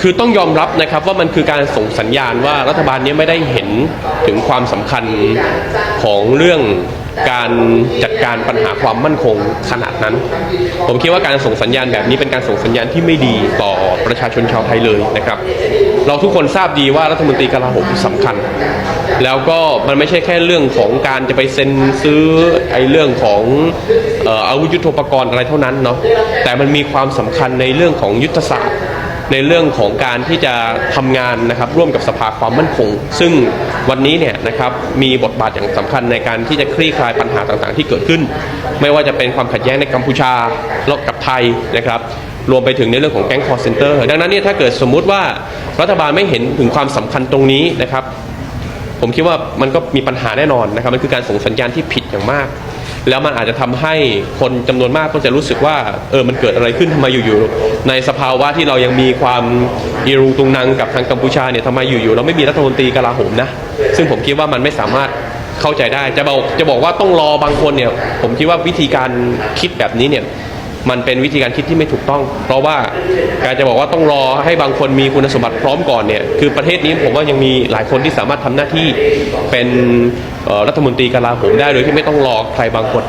คือต้องยอมรับนะครับว่ามันคือการส่งสัญญาณว่ารัฐบาลนี้ไม่ได้เห็นถึงความสำคัญของเรื่องการจัดการปัญหาความมั่นคงขนาดนั้น ผมคิดว่าการส่งสัญญาณแบบนี้เป็นการส่งสัญญาณที่ไม่ดีต่อประชาชนชาวไทยเลยนะครับ เราทุกคนทราบดีว่ารัฐมนตรีกลาโหมสำคัญ แล้วก็มันไม่ใช่แค่เรื่องของการจะไปเซ็นซื้อไอ้เรื่องของเอ่ออาวุธยุทโธปกรณ์อะไรเท่านั้นเนาะแต่มันมีความสำคัญในเรื่องของยุทธศาสตร์ ในเรื่องของการที่จะทำงานนะครับร่วมกับสภาความมั่นคง ซึ่งวันนี้เนี่ยนะครับมีบทบาทอย่างสำคัญในการที่จะคลี่คลายปัญหาต่างๆ ที่เกิดขึ้น ไม่ว่าจะเป็นความขัดแย้งในกัมพูชาแล้วกับไทยนะครับรวมไปถึงในเรื่องของแก๊งคอร์เซนเตอร์ดังนั้นเนี่ยถ้าเกิดสมมุติว่ารัฐบาลไม่เห็นถึงความสำคัญตรงนี้นะครับ ผมคิดว่ามันก็มีปัญหาแน่นอนนะครับ มันคือการส่งสัญญาณที่ผิดอย่างมาก แล้วมันอาจจะทำให้คนจำนวนมากก็จะรู้สึกว่าเออมันเกิดอะไรขึ้นทำไมอยู่ๆในสภาวะที่เรายังมีความอิรุตุงนังกับทางกัมพูชาเนี่ยทำไมอยู่ๆเราไม่มีรัฐมนตรีกลาโหมนะ ซึ่งผมคิดว่ามันไม่สามารถเข้าใจได้จะบอกจะบอกว่าต้องรอบางคนเนี่ยผมคิดว่าวิธีการคิดแบบนี้เนี่ย มันเป็นวิธีการคิดที่ไม่ถูกต้อง เพราะว่าการจะบอกว่าต้องรอให้บางคนมีคุณสมบัติพร้อมก่อนเนี่ยคือประเทศนี้ผมว่ายังมีหลายคนที่สามารถทำหน้าที่เป็นรัฐมนตรีกลาโหมได้โดยที่ไม่ต้องรอใครบางคน